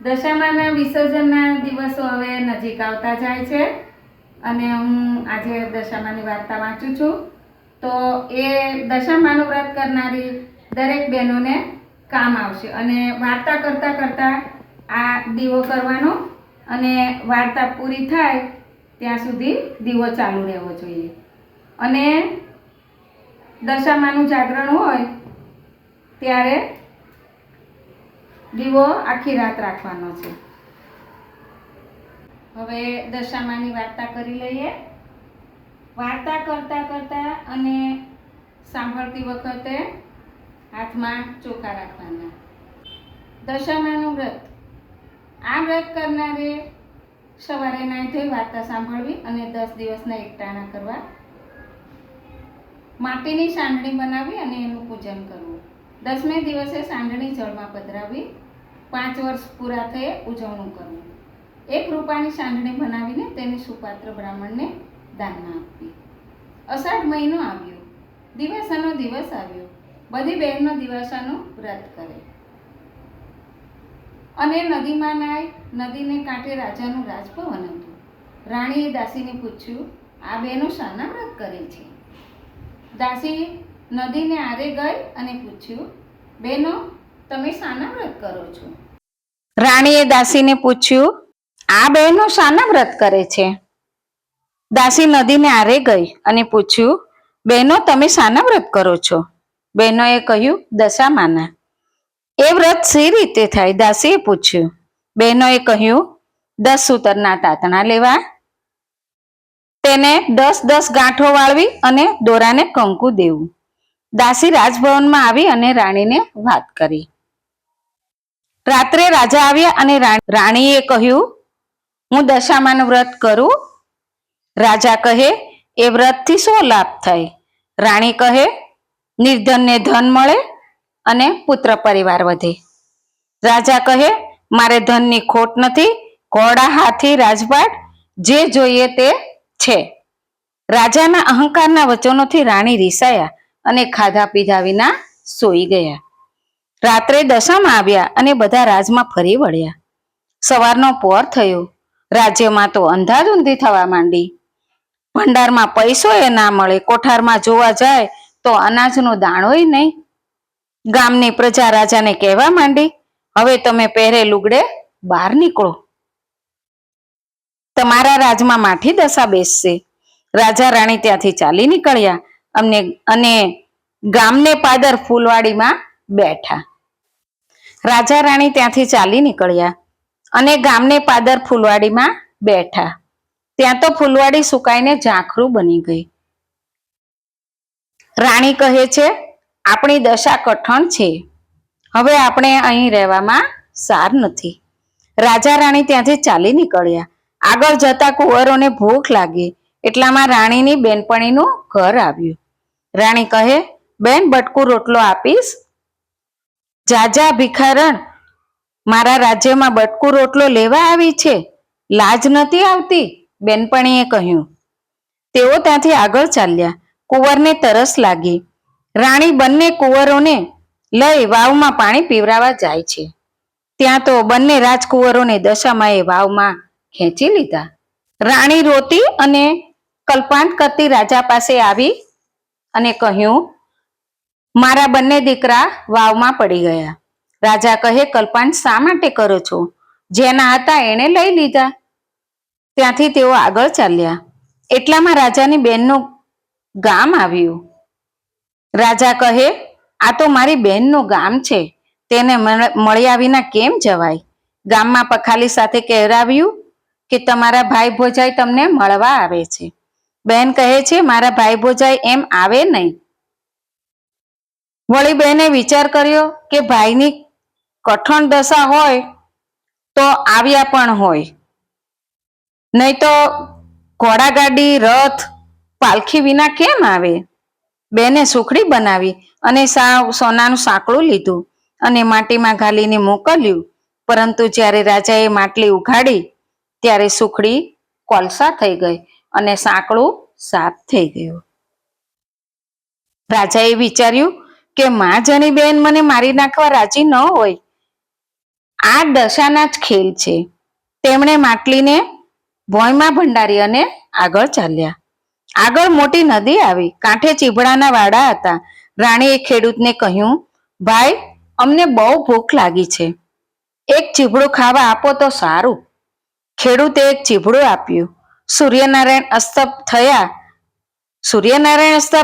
દશામાના વિસર્જનના દિવસો હવે નજીક આવતા જાય છે અને હું આજે દશામાની વાર્તા વાંચું છું. તો એ દશામાનું વ્રત કરનારી દરેક બહેનોને કામ આવશે અને વાર્તા કરતાં કરતાં આ દીવો કરવાનો અને વાર્તા પૂરી થાય ત્યાં સુધી દીવો ચાલુ રહેવો જોઈએ. અને દશામાનું જાગરણ હોય ત્યારે દીવો આખી રાત રાખવાનો છે. હવે દશામાની વાર્તા કરી લઈએ. વાર્તા કરતા કરતા અને સાંભળતી વખતે હાથમાં ચોખા રાખવાના. દશામાનું વ્રત. આ વ્રત કરનારે સવારે નાહી ધોઈ વાર્તા સાંભળવી અને દસ દિવસના એકટાણા કરવા. માટીની સાંડણી બનાવી અને એનું પૂજન કરવું. દસમે દિવસે સાંડણી જળમાં પધરાવી પાંચ વર્ષ પૂરા થયે ઉજવણું કરવું એક રૂપાની સાંડણી બનાવીને તેને સુપાત્ર બ્રાહ્મણને દાનમાં આપવી અષાઢ મહિનો આવ્યો. દિવાસાનો દિવસ આવ્યો. બધી બહેનો દિવાસાનું વ્રત કરે. અને નદીમાં નાય, નદીને કાંઠે રાજાનું રાજભવન હતું. રાણીએ દાસીને પૂછ્યું, આ બહેનો શાના વ્રત કરે છે? દાસી નદીને આરે ગઈ અને પૂછ્યું, બેનો, તમે શાના વ્રત કરો છો? રાણીએ દાસીને પૂછ્યું, આ બહેનો શાના વ્રત કરે છે? દાસી નદીને આરે ગઈ અને પૂછ્યું બહેનો તમે શાના વ્રત કરો છો? બહેનોએ કહ્યું, દશામાના. એ વ્રત સી રીતે થાય? દાસીએ પૂછ્યું. બહેનોએ કહ્યું, દસ સૂતરના તાતણા લેવા, તેને દસ દસ ગાંઠો વાળવી અને દોરાને કંકુ દેવું. દાસી રાજભવનમાં આવી અને રાણીને વાત કરી. રાત્રે રાજા આવ્યા અને રાણીએ કહ્યું, હું દશામાનું વ્રત કરું. રાજા કહે, એ વ્રતથી શું લાભ થાય? રાણી કહે, નિર્ધનને ધન મળે અને પુત્ર પરિવાર વધે. રાજા કહે, મારે ધનની ખોટ નથી, ઘોડા હાથી રાજપાટ જે જોઈએ તે છે. રાજાના અહંકારના વચનોથી રાણી રીસાયા અને ખાધા પીધા વિના સૂઈ ગયા. રાત્રે દશામાં આવ્યા અને બધા રાજમાં ફરી વળ્યા. સવારનો પોર થયો. રાજ્યમાં તો અંધાધૂંધી થવા માંડી. ભંડારમાં પૈસો એ ના મળે, કોઠારમાં જોવા જાય તો અનાજનો દાણોય નહીં. ગામની પ્રજા રાજાને કહેવા માંડી, હવે તમે પહેરે લુગડે બહાર નીકળો. તમારા રાજમાં માઠી દશા બેસશે. રાજા રાણી ત્યાંથી ચાલી નીકળ્યા. અમને અને ગામને પાદર ફૂલવાડીમાં બેઠા. રાજા રાણી ત્યાંથી ચાલી નીકળ્યા અને ગામને પાદર ફૂલવાડીમાં બેઠા. ત્યાં તો ફૂલવાડી સુકાઈને ઝાંખરું બની ગઈ. રાણી કહે છે, આપણી દશા કઠણ છે. હવે આપણે અહીં રહેવામાં સાર નથી. રાજા રાણી ત્યાંથી ચાલી નીકળ્યા. આગળ જતા કુંવરોને ભૂખ લાગી. એટલામાં રાણીની બેનપણીનું ઘર આવ્યું. રાણી કહે, બેન, બટકું રોટલો આપીશ. જાજા ભિખારણ, મારા રાજ્યમાં બટકું રોટલો લેવા આવી છે? લાજ નથી આવતી? બેનપણીએ કહ્યું. તેઓ ત્યાંથી આગળ ચાલ્યા. કુંવરને તરસ લાગી. રાણી બંને કુંવરોને લઈ વાવમાં પાણી પીવરાવા જાય છે. ત્યાં તો બંને રાજકુંવરોને દશામાં એ વાવમાં ખેંચી લીધા. રાણી રોતી અને કલ્પાંત કરતી રાજા પાસે આવી અને કહ્યું, મારા બંને દીકરા વાવમાં પડી ગયા. રાજા કહે, કલ્પાંત, શા માટે કરો છો? જેના હતા એણે લઈ લીધા. ત્યાંથી તેઓ આગળ ચાલ્યા. એટલામાં રાજાની બહેનનું ગામ આવ્યું. રાજા કહે, આ તો મારી બહેનનું ગામ છે. તેને મળ- મળ્યા વિના કેમ જવાય? ગામમાં પખાલી સાથે કહેરાવ્યું કે તમારા ભાઈ ભોજાઈ તમને મળવા આવે છે. બહેન કહે છે, મારા ભાઈ ભોજાઈ એમ આવે નહીં. વળી બહેને વિચાર કર્યો કે ભાઈની કઠણ દશા હોય તો આવ્યા પણ હોય. નહીં તો ઘોડાગાડી રથ, પાલખી વિના કેમ આવે? બેને સુખડી બનાવી અને સાવ સોનાનું સાંકળું લીધું અને માટીમાં ઘાલીને મોકલ્યું. પરંતુ જ્યારે રાજાએ માટલી ઉઘાડી, ત્યારે સુખડી કોલસા થઈ ગઈ. અને સાંકળું સાફ થઈ ગયું. રાજાએ વિચાર્યું કે માં જની બેન મને મારી નાખવા રાજી ન હોય. આ દશાના જ ખેલ છે. તેમણે માટલીને ભોયમાં ભંડારી અને આગળ ચાલ્યા. આગળ મોટી નદી આવી. કાંઠે ચીભડાના વાડા હતા. રાણીએ ખેડૂતને કહ્યું, ભાઈ, અમને બહુ ભૂખ લાગી છે. એક ચીભડું ખાવા આપો તો સારું. ખેડૂતે એક ચીભડું આપ્યું. સૂર્યનારાયણ અસ્ત થયા. સૂર્યનારાયણ અસ્ત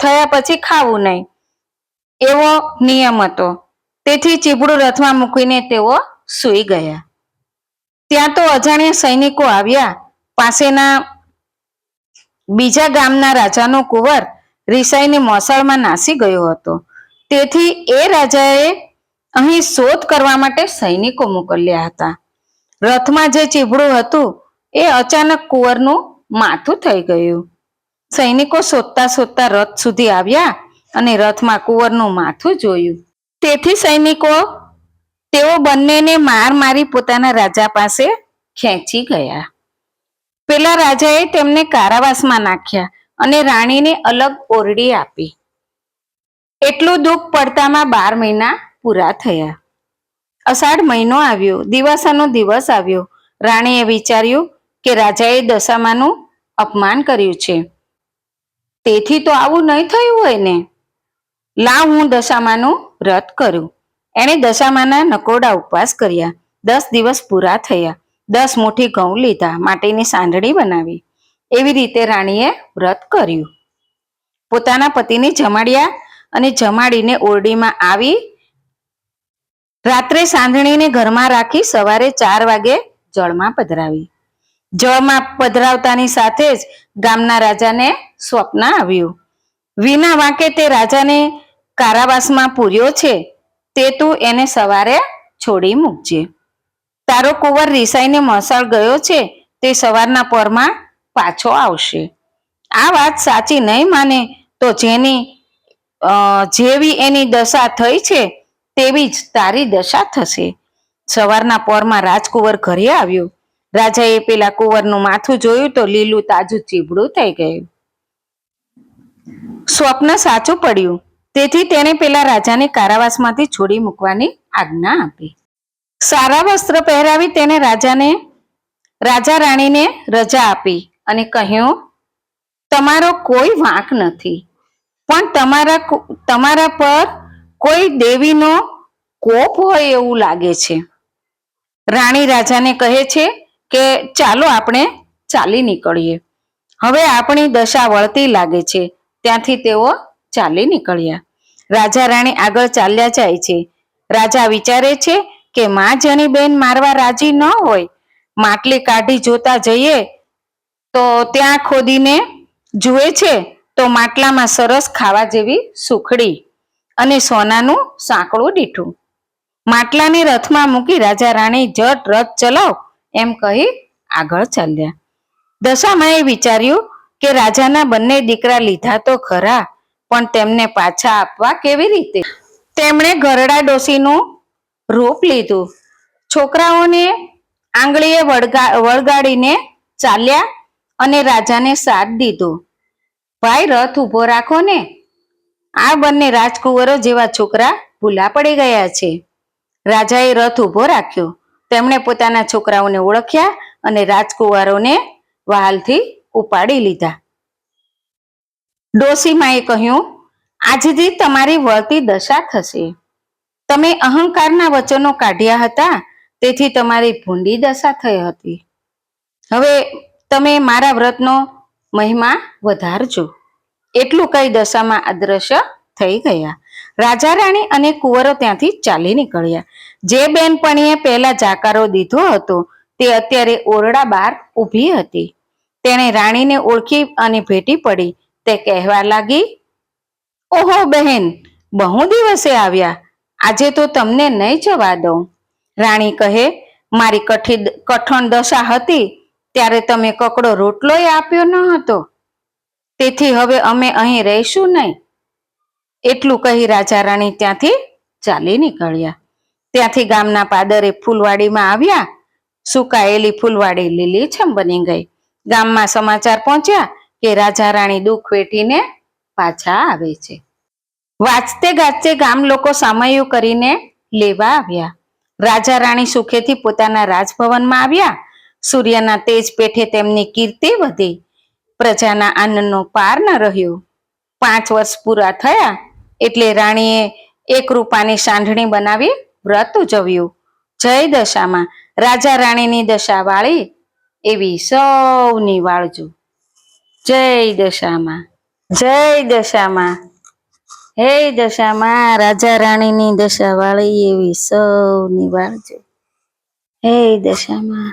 થયા પછી ખાવું નહીં. એવો નિયમ હતો. તેથી ચીબડું રથમાં મૂકીને તેઓ સૂઈ ગયા. ત્યાં તો અજાણ્યા સૈનિકો આવ્યા. પાસેના બીજા ગામના રાજાનો કુંવર રિસાઈની મોસાળમાં નાસી ગયો હતો. તેથી એ રાજાએ અહીં શોધ કરવા માટે સૈનિકો મોકલ્યા હતા. રથમાં જે ચીબડું હતું એ અચાનક કુંવરનું માથું થઈ ગયું. સૈનિકો શોધતા શોધતા રથ સુધી આવ્યા અને રથમાં કુંવરનું માથું જોયું. તેથી સૈનિકો, તેઓ બંનેને માર મારી પોતાના રાજા પાસે ખેંચી ગયા. પેલા રાજાએ તેમને કારાવાસમાં નાખ્યા અને રાણીને અલગ ઓરડી આપી. એટલું દુઃખ પડતામાં બાર મહિના પૂરા થયા. અષાઢ મહિનો આવ્યો, દિવાસાનો દિવસ આવ્યો. રાણીએ વિચાર્યું કે રાજાએ દશામાનું અપમાન કર્યું છે. તેથી તો આવું નહીં થયું હોય ને? લાવ હું દશામાનું વ્રત કરું. એણે દશામાના નકોડા ઉપવાસ કર્યા. દસ દિવસ પૂરા થયા. દસ મુઠ્ઠી ઘઉં લીધા, માટીની સાંઢળી બનાવી. એવી રીતે રાણીએ વ્રત કર્યું. પોતાના પતિને જમાડ્યા અને જમાડીને ઓરડીમાં આવી રાત્રે સાંધણીને ઘરમાં રાખી સવારે ચાર વાગે જળમાં પધરાવી. જળમાં પધરાવતાની સાથે જ ગામના રાજાને સ્વપ્ન આવ્યું. વિના વાંકે તે રાજાને કારાવાસમાં પૂર્યો છે, તે તું એને સવારે છોડી મૂકજે. તારો કુંવર રિસાઈને મસાળ ગયો છે, તે સવારના પરમાં પાછો આવશે. આ વાત સાચી નહીં માને તો જેની જેવી એની દશા થઈ છે, તેવી જ તારી દશા થશે. સવારના પોરમાં રાજકુંવર ઘરે આવ્યો. રાજાએ પેલા કુંવરનું માથું જોયું તો લીલું તાજું ચીબડું થઈ ગયું. સ્વપ્ન સાચું પડ્યું. તેથી તેણે પેલા રાજાને કારાવાસમાંથી છોડી મૂકવાની આજ્ઞા આપી. સારા વસ્ત્ર પહેરાવી તેને રાજાને, રાજા રાણીને રજા આપી અને કહ્યું, તમારો કોઈ વાંક નથી. પણ તમારા તમારા પર કોઈ દેવીનો કોપ હોય એવું લાગે છે. રાણી રાજાને કહે છે કે ચાલો આપણે ચાલી નીકળીએ. હવે આપણી દશા વળતી લાગે છે. ત્યાંથી તેઓ ચાલી નીકળ્યા. રાજા રાણી આગળ ચાલ્યા જાય છે. રાજા વિચારે છે કે માં જનીબેન મારવા રાજી ન હોય, માટલી કાઢી જોતા જઈએ તો ત્યાં ખોદીને જુએ છે તો માટલામાં સરસ ખાવા જેવી સુખડી અને સોનાનું સાંકડું દીઠું. માટલાને રથમાં મૂકી રાજા રાણી જટ રથ ચલાવ એમ કહી આગળ ચાલ્યા. દશામાએ વિચાર્યું કે રાજાના બંને દીકરા લીધા તો ખરા, પણ તેમને પાછા આપવા કેવી રીતે? તેમણે ગરડા ડોસીનું રૂપ લીધું. છોકરાઓને આંગળીએ વળગાડીને ચાલ્યા અને રાજાને સાથ દીધો. ભાઈ, રથ ઊભો રાખો ને. આ બંને રાજકુંવરો જેવા છોકરા ભૂલા પડી ગયા છે. રાજાએ રથ ઊભો રાખ્યો. તેમણે પોતાના છોકરાઓને ઓળખ્યા અને રાજકુંવરોને વહાલથી ઉપાડી લીધા. ડોસીમાએ કહ્યું, આજથી તમારી વળતી દશા થશે. તમે અહંકારના વચનો કાઢ્યા હતા, તેથી તમારી ભૂંડી દશા થઈ હતી. હવે તમે મારા વ્રતનો મહિમા વધારજો. એટલું કઈ દશામાં અદ્રશ્ય થઈ ગયા. રાજા રાણી અને કુંવરો ત્યાંથી ચાલી નીકળ્યા. જે બેનપણીએ પહેલા જાકારો દીધો હતો, તે અત્યારે ઓરડા બહાર ઊભી હતી. તેણે રાણીને ઓળખી અને ભેટી પડી. તે કહેવા લાગી, ઓહો બહેન, બહુ દિવસે આવ્યા. આજે તો તમને નહીં જવા દઉં. રાણી કહે, મારી કઠી કઠણ દશા હતી, ત્યારે તમે કકડો રોટલોય આપ્યો ન હતો. તેથી હવે અમે અહીં રહીશું નહીં. એટલું કહી રાજા રાણી ત્યાંથી ચાલી નીકળ્યા. ત્યાંથી ગામના પાદરે ફૂલવાડીમાં આવ્યા. સુકાયેલી ફૂલવાડી લીલીછમ બની ગઈ. ગામમાં સમાચાર પહોંચ્યા કે રાજા રાણી દુઃખ વેઠીને પાછા આવે છે. વાંચતે ગાજતે ગામ લોકો સામયું કરીને લેવા આવ્યા. રાજા રાણી સુખેથી પોતાના રાજભવનમાં આવ્યા. સૂર્યના તેજ પેઠે તેમની કીર્તિ વધી. પ્રજાના આનંદનો પાર ન રહ્યો. પાંચ વર્ષ પૂરા થયા. એટલે રાણીએ એક રૂપાની સાંઢણી બનાવી વ્રત ઉજવ્યું. જય દશામાં રાજા રાણીની દશા વાળી એવી સૌની વાળજો. જય દશામાં જય દશામાં, હે દશામાં રાજા રાણીની દશા વાળી એવી સૌની વાળજો. હે દશામાં.